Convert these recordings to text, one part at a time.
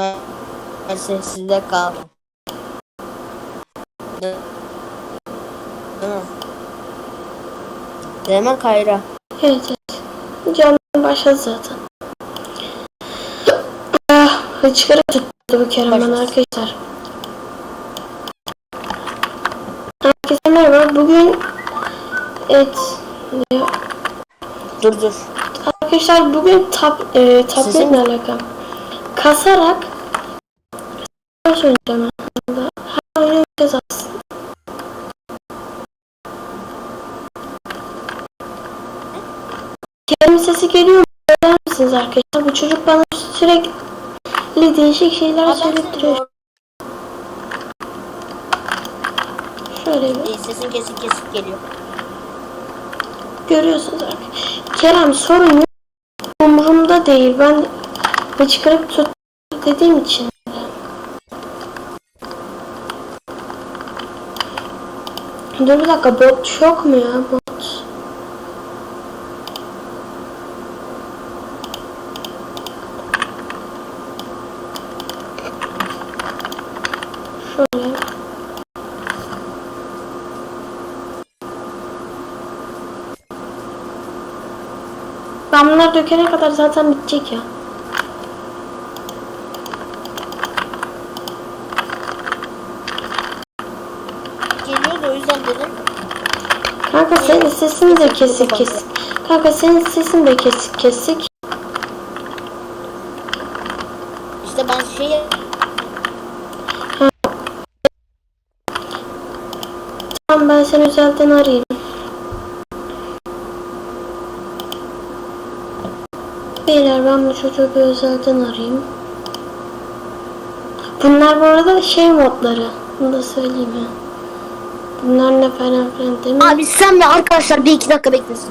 Ömer sessizde kal. Değil mi? Değil mi Kayra? Evet evet. Canlı başladı zaten. Ah, hıçkırık tuttu bu kere Başlasın. arkadaşlar. Herkese merhaba. Bugün evet Dur dur. arkadaşlar bugün tab e, tabletle Sizin- alakalı. Kasarak Nasıl oynayacağım aslında? Her oyunu oynayacağız aslında. Kerem'in sesi geliyor mu? Söyler misiniz arkadaşlar? Bu çocuk bana sürekli değişik şeyler söyleyip duruyor. Şöyle bir sesin kesik kesik geliyor. görüyorsunuz arkadaşlar. Kerem sorun yok. Umurumda değil. Ben hıçkırık tut dediğim için. Dur bir dakika bot yok mu ya bot? Şöyle. Ben bunları dökene kadar zaten bitecek ya. Geliyor da o yüzden dedim. Kanka senin sesin de kesik kesik. Kanka senin sesin de kesik kesik. İşte ben şey Tamam ben seni özelden arayayım. Beyler ben bu çocuğu bir özelden arayayım. Bunlar bu arada şey modları. Bunu da söyleyeyim ya. Bunlar ne falan filan değil mi? Abi sen de arkadaşlar bir iki dakika beklesin.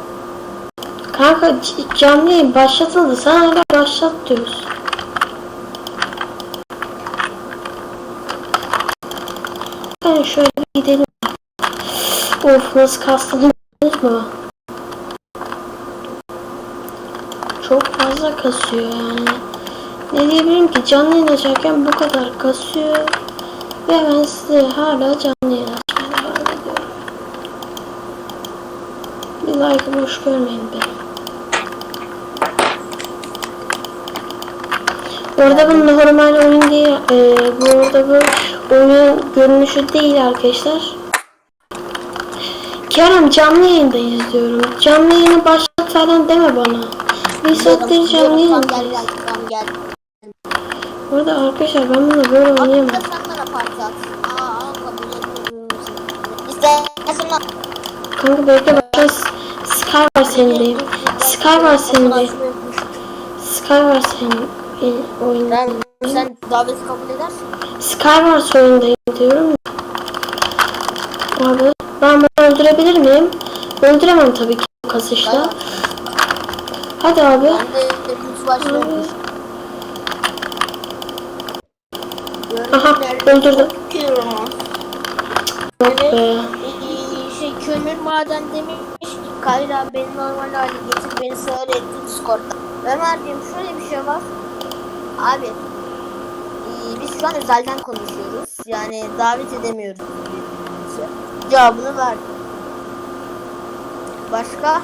Kanka canlı yayın başlatıldı. Sen hala başlat diyorsun. Ben şöyle gidelim. Of nasıl kastım mu? Çok fazla kasıyor yani. Ne diyebilirim ki canlı yayın açarken bu kadar kasıyor. Ve ben size hala canlı yayın Bir like boş görmeyin beni. Bu arada bu normal oyun değil. Ee, bu arada bu oyunun görünüşü değil arkadaşlar. Kerem canlı yayında izliyorum. Canlı yayını başlat falan deme bana. Bir saattir canlı yayında. gel gel tamam gel. Bu arada arkadaşlar ben bunu böyle oynayamam. Kanka bekle Sky var deyim. Sky var deyim. Sky var senin e, oyunda. Ben sen daveti kabul edersin. Skywars oyundayım diyorum. Abi ben bunu öldürebilir miyim? Öldüremem tabii ki bu kasışla. Hadi abi. Ben de kutu başlıyormuş. Aha, öldürdüm. Yok be. Ee, şey kömür maden demiş ki Kayra beni normal hale getir beni sağır etti Discord'da. Ömer'cim şöyle bir şey var. Abi ee, biz şu an özelden konuşuyoruz. Yani davet edemiyoruz birbirimizi. Cevabını verdim. Başka?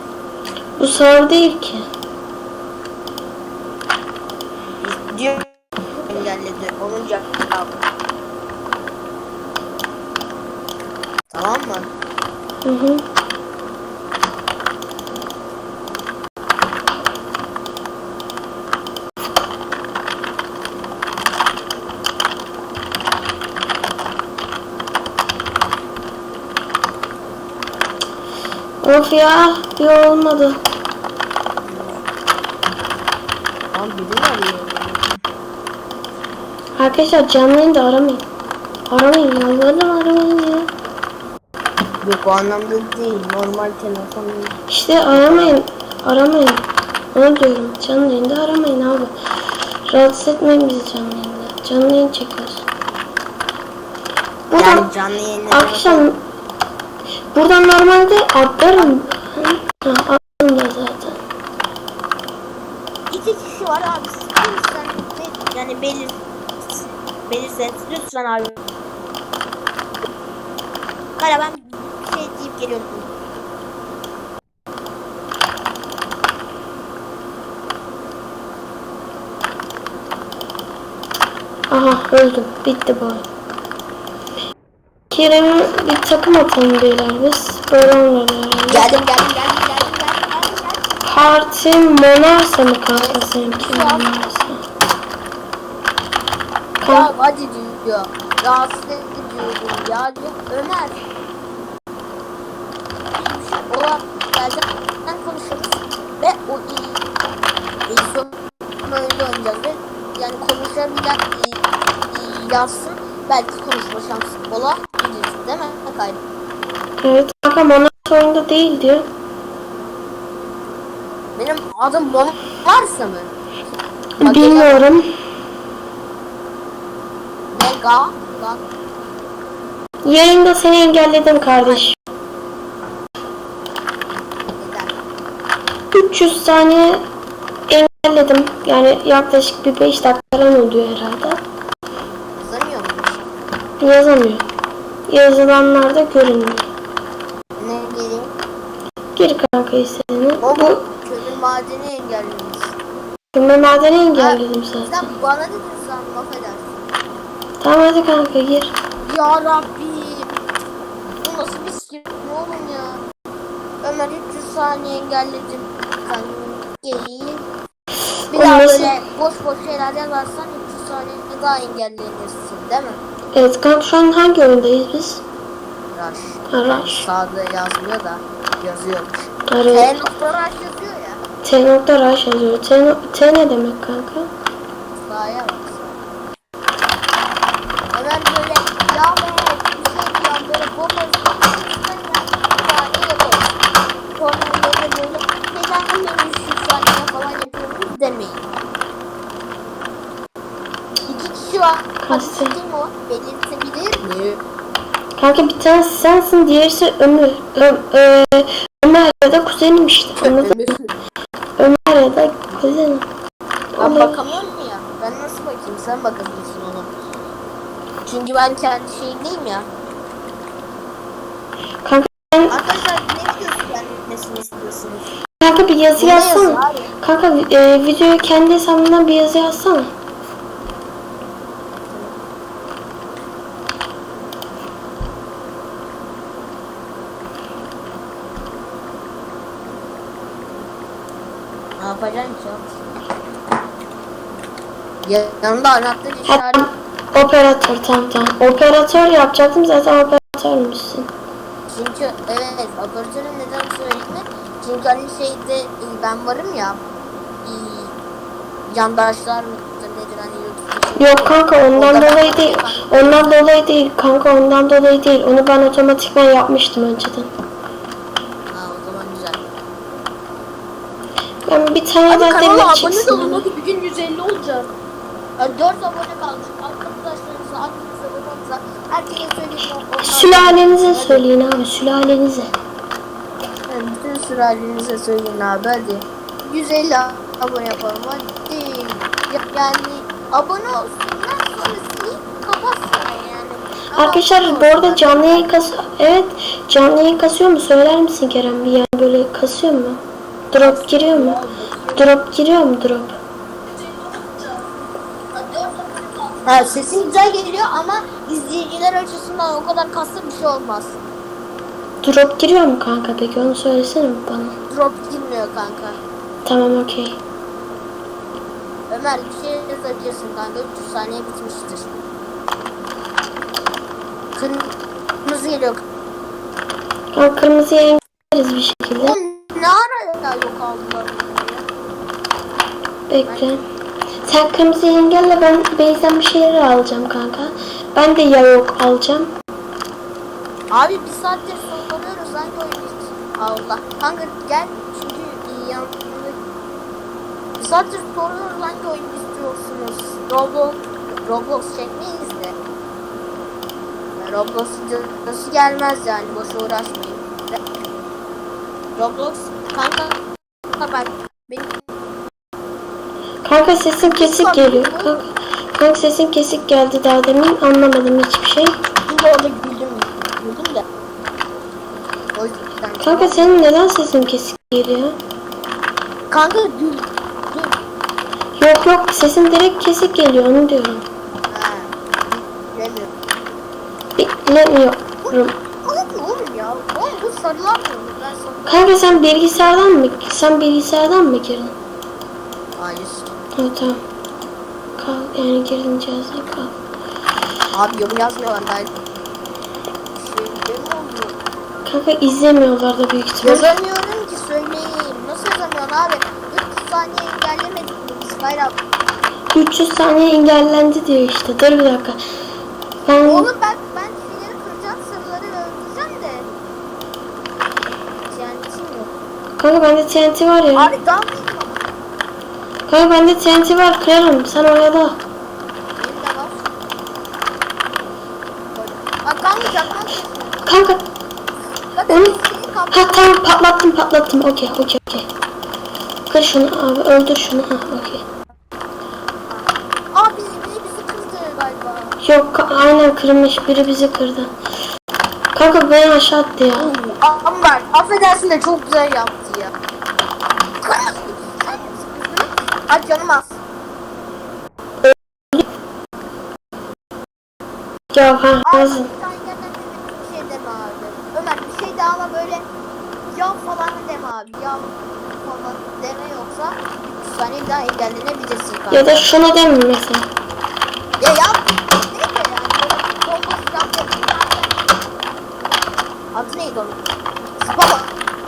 Bu sağır değil ki. Diyor engelledi. Onun cevabı. Tamam mı? Hı hı. Of ya, bir olmadı. Tamam biri mi arıyor? Arkadaşlar canlı yayında aramayın. Aramayın yalvarırım aramayın ya. Yok o anlamda değil. Normal telefon. İşte aramayın. Aramayın. Onu diyorum. Canlı yayında aramayın abi. Rahatsız etmeyin bizi canlı yayında. Canlı yayın çekiyoruz. Buradan Yani canlı yayında. akşam buradan normalde atlarım. Attım da zaten. İki kişi var abi. Sen yani belir. belirse lütfen abi. Kara ben şey deyip geliyorum. Aha öldüm. Bitti bu. Kerem'e bir takım atalım beyler biz. Böyle olmadı herhalde. Geldim geldim geldim geldim geldim geldim. Parti Monarsa mı kanka seninki Monarsa? Ya hadi diyor. Rahatsız ediyorum ya diyor. Ömer. Ola geldi. Ben konuşuruz. Ve o iyi. iyi son oyunda oynayacağız ve yani konuşabilen iyi, iyi yazsın. Belki konuşma şansı ola. Değil mi? Kaybı. evet kanka Monarsa oyunda değil diyor. Benim adım Mon varsa mı? Bak, Bilmiyorum. Mega. Bak. Yayında seni engelledim kardeş. Neden? 300 saniye engelledim. Yani yaklaşık bir 5 dakika falan oluyor herhalde. Yazamıyor muyum? Yazamıyor. Yazılanlarda görünmüyor. Ne geleyim? Gir kanka istediğini. O Bu kömür madeni engellemiş. kümme madeni engelledim zaten. Sen bana dedin sen laf edersin. Tamam hadi kanka gir. Ya Rabbim. Bu nasıl bir skill oğlum ya. Ömer 300 saniye engelledim. Sen geri. Bir O daha nasıl- böyle boş boş şeyler yazarsan 300 saniye daha engellenirsin değil mi? Evet kanka şu an hangi oyundayız biz? Rush. Ha, Rush. Sağda yazmıyor da yazıyormuş. Evet. T nokta rush yazıyor ya. T nokta Rush yazıyor. T, no- T ne demek kanka? Sahaya bak. Ömer böyle ya be bir şey yapıyorsunuz demeyin. İki kişi var. Hadi Kastı. kim o? Belirtebilir mi? Kanka bir tanesi sensin, diğerisi Ömür. Ö, Ö- Ömer ya da kuzenim işte. Anladın mı? Ömer ya da kuzenim. Ben bakamıyorum ya. Ben nasıl bakayım? Sen bakabilirsin onu. Çünkü ben kendi şeyindeyim ya. Kanka, sen- Arkadaşlar ne videosu gelmesini istiyorsunuz? kanka bir yazı yazsana. Kanka e, videoyu kendi hesabından bir yazı yazsana. Ne yapacaksın ki? Ya, yanında anahtar işareti. operatör tamam tamam. Operatör yapacaktım zaten operatörmüşsün. Çünkü evet operatörün neden söylediğini çünkü hani şeyde e, ben varım ya e, yandaşlar mıdır nedir hani YouTube'da Yok kanka ondan Orada dolayı değil. bakıyorum. Ondan dolayı değil kanka ondan dolayı değil. Onu ben otomatikman yapmıştım önceden. Ben bir tane Hadi daha kanala abone olun hadi bir gün 150 olacak. Yani 4 abone kalmış. Arkadaşlarınıza, aklınıza, babanıza, herkese söyleyin. Sülalenize söyleyin abi sülalenize. Yani bütün sülalenize söyleyin abi hadi. 150 abone yapalım hadi. Ya- Yani abone olsunlar sonrasını kapatsana yani. Ama Arkadaşlar bu arada canlı yayın kasıyor. Evet canlı yayın kasıyor mu? Söyler misin Kerem? Bir yani böyle kasıyor mu? Drop giriyor mu? Drop giriyor mu drop? Ha, sesin güzel geliyor ama izleyiciler açısından o kadar kaslı bir şey olmaz. Drop giriyor mu kanka peki onu söylesene bana? Drop girmiyor kanka. Tamam okey. Ömer bir şey yazabilirsin kanka 300 saniye bitmiştir. Kırmızı geliyor. Kanka kırmızıya engelleriz bir şekilde. Oğlum ne ara ya yok aldılar Bekle. Sen kırmızıyı engelle ben base'den bir şeyler alacağım kanka. Ben de ya yok alacağım. Abi bir saattir soruyoruz hangi oyun? Allah. Kanka gel çünkü iyi yanında. Bir saattir soruyoruz hangi oyun istiyorsunuz? Roblox, Roblox çekmeyiz de. Roblox videosu gelmez yani boşa uğraşmayın. Roblox kanka bak Kanka sesin kesik geliyor. Kanka, Kanka sesin kesik geldi daha demin anlamadım hiçbir şey. Şimdi orada güldüm. Güldüm de. O yüzden. Kanka senin neden sesin kesik geliyor? Kanka gül. Yok yok sesin direkt kesik geliyor onu diyorum. Ha. Bilemiyorum. Kanka sen bilgisayardan mı? Sen bilgisayardan mı girdin? Hayır. Ha, tamam. Kal yani girdin cihaza kal. Abi yorum yazmıyorlar galiba. Kanka izlemiyorlar da büyük ihtimal. Yazamıyorum ki söyleyeyim. Nasıl yazamıyorsun abi? 300 saniye engellemedik mi biz bayram? 300 saniye engellendi diyor işte. Dur bir dakika. Ben Oğlum ben ben şeyleri kıracağım sarıları öldüreceğim de. Kim yok? kanka bende TNT var ya. Abi dalmayayım ama. Kanka bende TNT var kırarım. Sen oyala. Kanka Onu- ha tamam patlattım patlattım. Okey okey okey. Kır şunu abi öldür şunu. Ha okey. Aa bizi bizi kırdı galiba. Yok aynen kırmış biri bizi kırdı. Kanka beni aşağı attı ya. Ama bak affedersin de çok güzel yaptı ya. Aç canım az. Ya ha Abi yazın. bir tane yerden bir şey deme abi. Ömer bir şey de ama böyle yav falan deme abi. Yav falan deme yoksa 3 saniye daha engellenebilirsin. Ya da şuna deme mesela. Ya yap. Adı neydi onun? Spama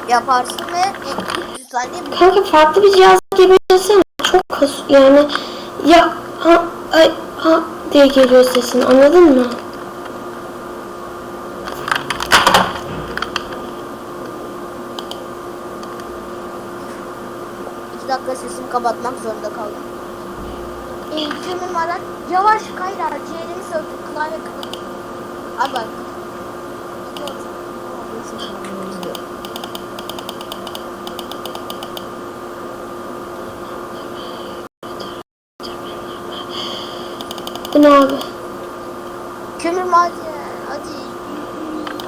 yaparsın ve en- 300 saniye Kanka farklı bir cihaz gibi desene. Kas yani ya ha ay ha diye geliyor sesin anladın mı? İki dakika sesimi kapatmak zorunda kaldım. Eğitimin var. Yavaş kayra. Ciğerimi söktüm. Klavye kırıldı. Abi bak. Bu ne abi? Kömür madeni. Hadi.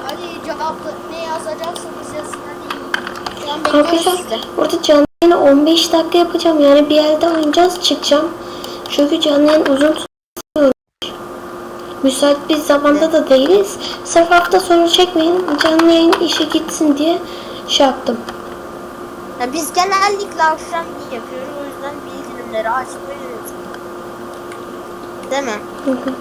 Hadi cevapla. Ne yazacaksınız yazın hadi. Arkadaşlar burada canlı yayını 15 dakika yapacağım. Yani bir elde oynayacağız çıkacağım. Çünkü canlı yayın uzun tutuyor. Müsait bir zamanda da değiliz. Sırf hafta sonu çekmeyin. Canlı yayın işe gitsin diye şey yaptım. Ya biz genellikle akşam yapıyoruz. O yüzden bildirimleri açmıyoruz. Değil mi? Hı hı.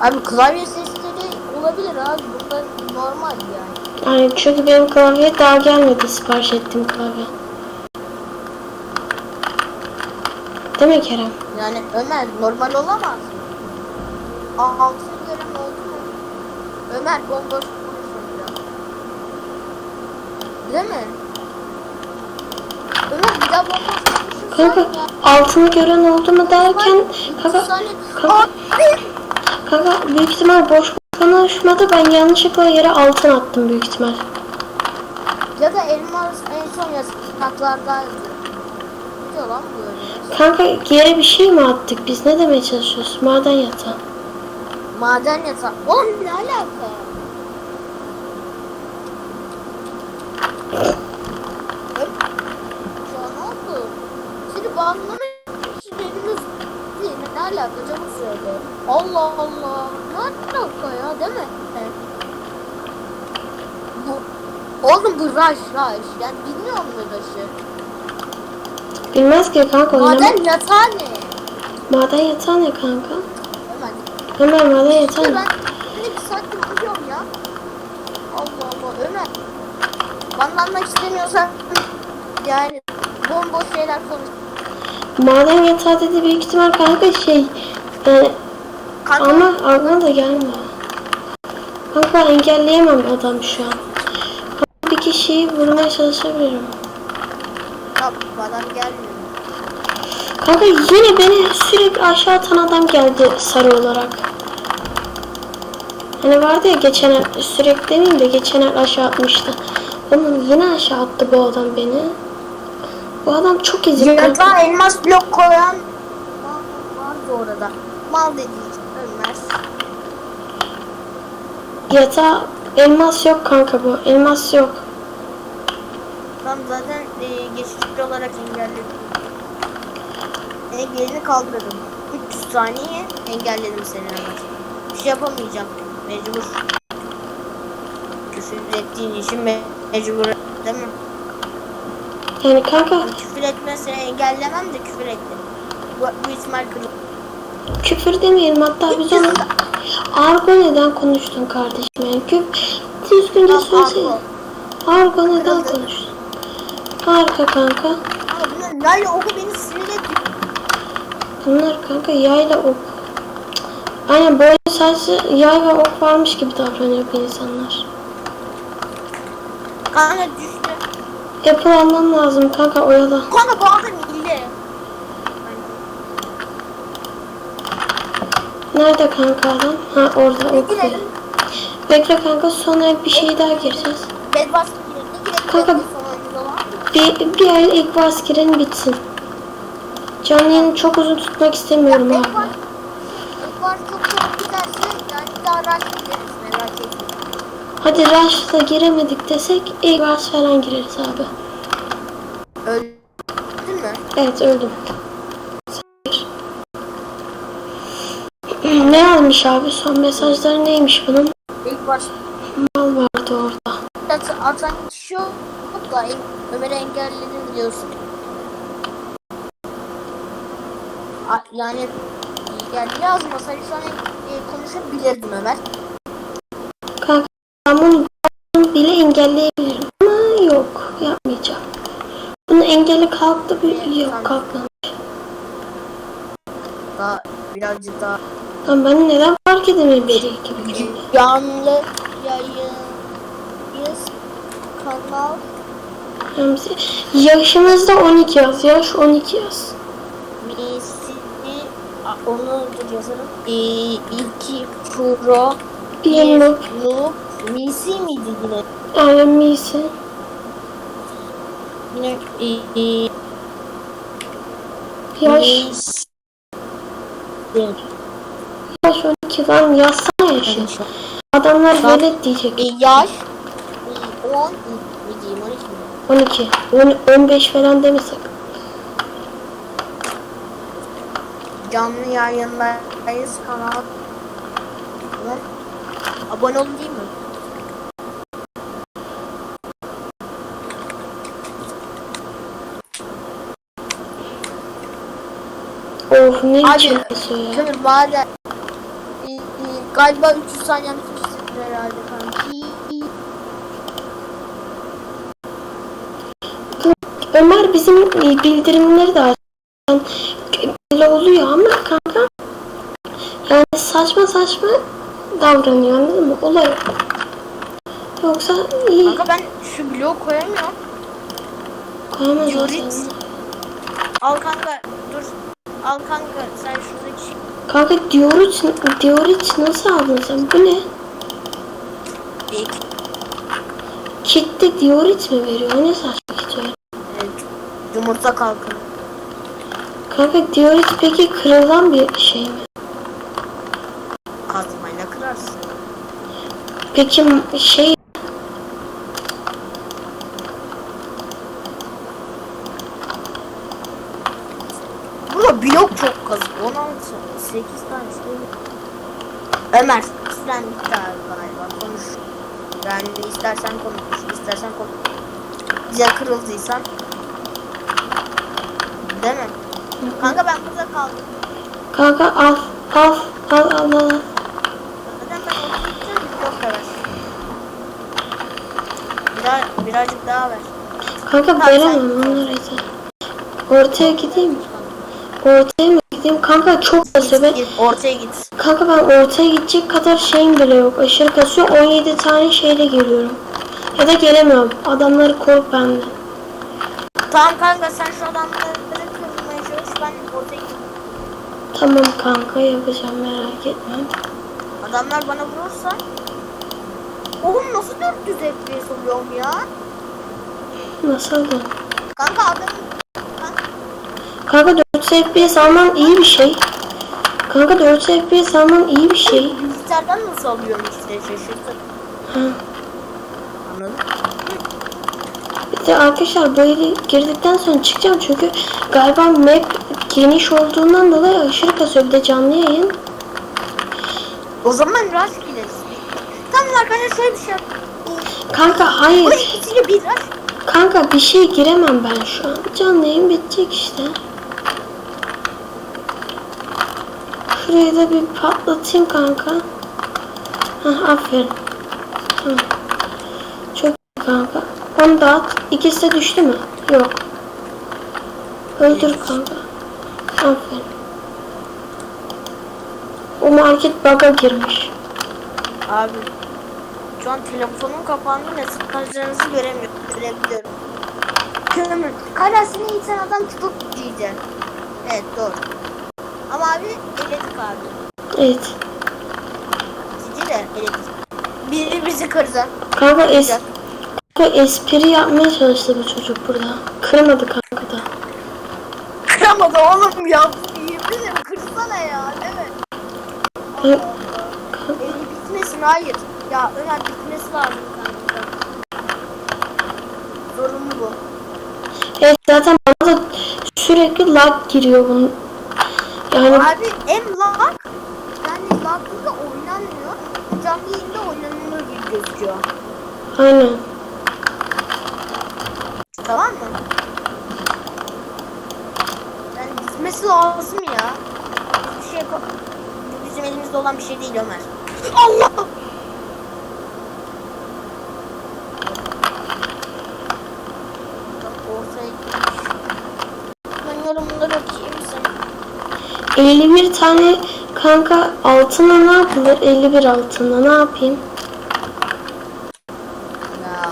Abi klavye sesleri olabilir abi. Bunlar normal yani. Yani çünkü benim klavye daha gelmedi sipariş ettiğim klavye. Değil mi Kerem? Yani Ömer normal olamaz. Aa, altını gören oldu? Ömer bomboş. Değil mi? Ömer bir daha konuşursan Kanka altını gören oldu mu derken kanka, kanka, kanka büyük ihtimal boş konuşmadı ben yanlışlıkla yere altın attım büyük ihtimal. Ya da elmas en son yasaklardaydı. Ne lan bu öyle? Kanka yere bir şey mi attık biz ne demeye çalışıyoruz maden yatağı. Maden yatak. Oğlum ne alaka? Öp. Şu an ne oldu? Seni bağlamak için eliniz değil. Ne alaka canım söyle. Allah Allah. Ne alaka ya değil mi? Evet. Bu, oğlum bu rush rush. Yani bilmiyor musun rush'ı? Bilmez ki kanka oynama. Maden yatağı ne? Maden yatağı ne kanka? Hemen. Ömer maden yatağı Ben ne? bir saattir uyuyorum ya. Allah Allah Ömer. Bana anlamak istemiyorsan yani bomboş şeyler konuş. Maden yatağı dedi büyük ihtimal kanka şey e, Kanka ama aklına da gelmiyor. Kanka engelleyemem adam şu an. Kanka bir kişiyi vurmaya çalışabilirim. Yap, adam gelmiyor. Kanka yine beni sürekli aşağı atan adam geldi sarı olarak. Hani vardı ya geçen sürekli demeyeyim de geçen aşağı atmıştı. Oğlum yine aşağı attı bu adam beni. Bu adam çok ezik. Yatağa elmas blok koyan vardı orada. Mal dediği için ölmez. Yatağa elmas yok kanka bu. Elmas yok. Tam zaten e, geçici olarak engelledim. E, gelini kaldırdım. 300 saniye engelledim seni hemen. Bir şey yapamayacağım. Mecbur. Küfür ettiğin için me- mecbur. Değil mi? Yani kanka Küfür etmezse engellemem de küfür ettim. Bu, bu ihtimal kırılır. küfür demeyelim hatta biz onu argo neden konuştun kardeşim yani küf düzgünce Tamam, söylesene. argo. Neden Kırıldı. konuştun? Harika kanka. Bunlar Lale oku beni sinir ediyor. Bunlar kanka yayla ok. Aynen böyle sadece yay ve ok varmış gibi davranıyor bu insanlar. Kanka düştü. Apple almam lazım kanka oyala. Kanka bu adam hile. Nerede kanka adam? Ha orada Ne ok. girelim? Bekle kanka sonra bir şey daha gireceğiz. Girelim. Kanka-? Bir, bir el ilk bas bitsin. Canlı yayını çok uzun tutmak istemiyorum Ya abi. Bedbas çok çok giderse yani bir daha rahat gideriz. Hadi Rush'la giremedik desek bas falan gireriz abi. Öldün mü? Evet öldüm. ne almış abi? Son mesajları neymiş bunun? İlk baş Mal vardı orada. at- atan yok da Ömer'i engelledin diyorsun. A- Yani yani yazmasaydı sana e, konuşabilirdim Ömer. Kanka ben bunu bunu bile engelleyebilirim. Ama yok yapmayacağım. Bunun engeli kalktı bir yok kalkmadı. Daha birazcık daha Lan ben neden fark edemiyorum beri gibi? Canlı yayın kanal Ramzi. Yaşımızda 12 yaz. Yaş 12 yaz. misini A- onu yazarım. İki pro Bir noob. Misi miydi yine? Aynen miyisi. Yine e, e, Yaş, yaş 12 lan yazsana yaşı. Adamlar velet diyecek. E, yaş e, 10 mi diyeyim 12 mi? 12. 10, 15 falan demesek. Canlı yayınlardayız kanal. Abone olun değil mi? Of ne Abi. Kömür madem e, e, galiba 300 saniye bitmiştir herhalde kanki. Ömer bizim bildirimleri de açan belli oluyor ama kanka yani saçma saçma davranıyor anladın mı? Olay yok. Yoksa iyi Kanka ben şu bloğu koyamıyorum. koyamaz. Al kanka dur. Al kanka sen şuradaki. Kanka diorit, diorit nasıl aldın sen? Bu ne? E, Kitle diorit mi veriyor? Ne saçma kit öyle? Evet. Yumurta kalkın. Kanka diorit peki kırılan bir şey mi? Kazmayla kırarsın. Peki şey Burada blok çok kazık. 16, 8 tane şey. Ömer, abi galiba. Konuş. Yani istersen konuş, istersen konuş. Bize kırıldıysan. Değil mi? Kanka ben burada kaldım. kanka al al al al al. Zaten ben. Bir blok da ver. Biraz, birazcık daha ver. Kanka Tamam, veremem sen-. Ortaya gideyim? Ortaya mı gideyim? Kanka çok ben. Git, ortaya git. Kanka ben ortaya gidecek kadar şeyim bile yok. Aşırı kasıyor. 17 tane şeyle geliyorum. Ya da gelemiyorum. Adamları kork benden. Tamam kanka sen şu adamları kırmaya çalış. Ben ortaya gideyim. Tamam kanka yapacağım merak etme. Adamlar bana vurursa Oğlum nasıl 400 FPS oluyorum ya? Nasıl aldın? Kanka adam kanka, Kanka 4 FPS alman iyi bir şey. Kanka 4 FPS alman iyi bir şey. bilgisayardan nasıl alıyorum işte şaşırdım. Ha. Anladın? Bir de arkadaşlar bu yeri girdikten sonra çıkacağım çünkü galiba map geniş olduğundan dolayı aşırı kasıyor. Bir de canlı yayın. O zaman rush gideriz. Tamam arkadaşlar şöyle bir şey yap. Kanka Bu hayır. ikisiyle bir rush. Kanka bir şey giremem ben şu an. Canlı yayın bitecek işte. Şurayı da bir patlatayım kanka. Hah aferin. Tamam. Çok iyi kanka. Onu da at. İkisi de düştü mü? Yok. Öldür kanka. Aferin. O market bug'a girmiş. Abi şu an telefonum kapandı mesajlarınızı göremiyorum. Görebiliyorum. Kömür. Karasını iten adam tutup diyecek. Evet doğru. Ama abi eledik abi. Evet. Cici de eledik. Biri bizi kırdı. Kanka, es kanka espri yapmaya çalıştı bu çocuk burada. Kırmadı kanka da. Kıramadı oğlum ya. Ederim kırsana ya değil mi? Evet. Eli bitmesin hayır. Ya Ömer bitmesi lazım kanka. Zorunlu bu. Evet zaten bana da sürekli lag giriyor bunun. Yani Abi hem lag yani laglı da oynanmıyor. Canlı yayında oynanılır gibi gözüküyor. aynen. Tamam mı? Yani bitmesi lazım ya. Bir şey bizim elimizde olan bir şey değil Ömer. Allah! Bak ortaya gitmiş. Ben yorumları okuyayım sen. 51 tane kanka altına ne yapılır? 51 altına ne yapayım? Ya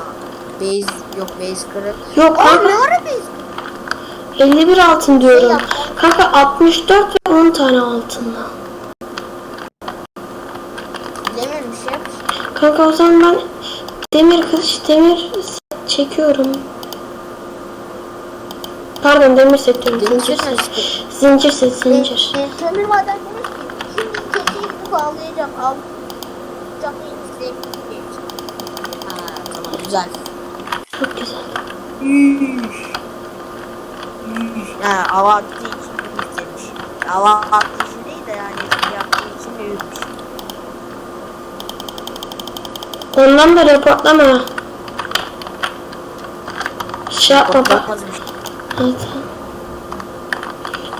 base yok base kırık. Yok kanka ne ara base 51 altın diyorum. Kanka 64 ve 10 tane altınla. Bilemiyorum bir şey yap. Kanka o zaman ben demir kılıç demir çekiyorum. Pardon demir set. Demir Zincir set? Zincir set zincir. Kömür maden demiş ki şimdi keçiyi bağlayacağım. Al. Canlı yayın izleyebilirim. Ha tamam güzel. Çok güzel. Ha hava attığı için büyükmüş. Hava attığı için değil de yani yaptığı için büyükmüş. Ondan da reportlama. Şey yapma bak. Evet.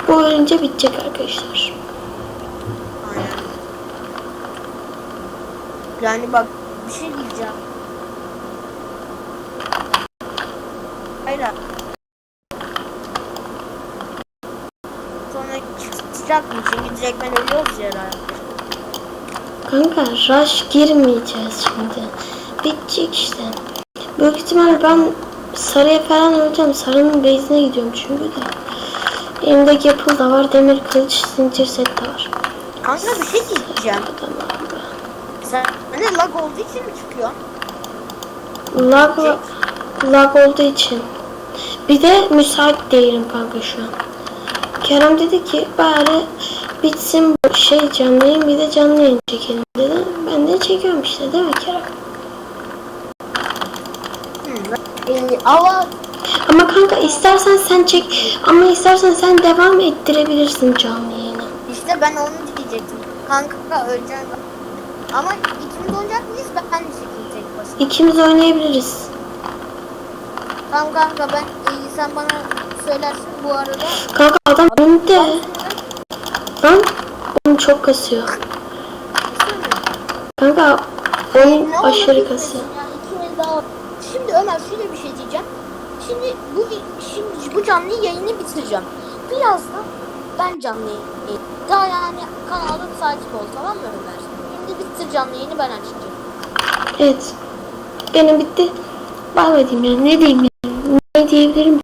Bu ölünce bitecek arkadaşlar. Aynen. Yani bak bir şey diyeceğim. Hayır. Sonra çıkacak mı? Çünkü direkt ben ölüyoruz herhalde. Kanka rush girmeyeceğiz şimdi. Bitecek işte. Büyük ihtimal ben sarıya falan öleceğim. Sarının base'ine gidiyorum çünkü de. Elimde yapıl da var. Demir kılıç zincir set de var. Kanka bir şey diyeceğim. Sen hani lag olduğu için mi çıkıyor? Lag, lag olduğu için. Bir de müsait değilim kanka şu an. Kerem dedi ki bari bitsin bu şey canlı yayın bir de canlı yayın çekelim dedi. Ben de çekiyorum işte değil mi Kerem? Ee, ama Ama kanka istersen sen çek ama istersen sen devam ettirebilirsin canlı yayını. işte ben onu diyecektim. Kanka öleceğim. Ama ikimiz oynayacak mıyız? Ben de çekeyim tek başına. İkimiz oynayabiliriz. Tamam kanka ben e, sen bana söylersin bu arada. Kanka adam önde. Ben Lan oyun çok kasıyor. Kanka oyun Ne olur aşırı bilmesin kasıyor. ya, ikimiz daha- Şimdi Ömer şöyle bir bu şimdi bu canlı yayını bitireceğim. Birazdan ben canlı yayını daha yani kanalda takip ol tamam mı Ömer? Şimdi bitir canlı yayını ben açacağım. Evet. Benim bitti. Diyeyim yani. Ne diyeyim yani? Ne diyebilirim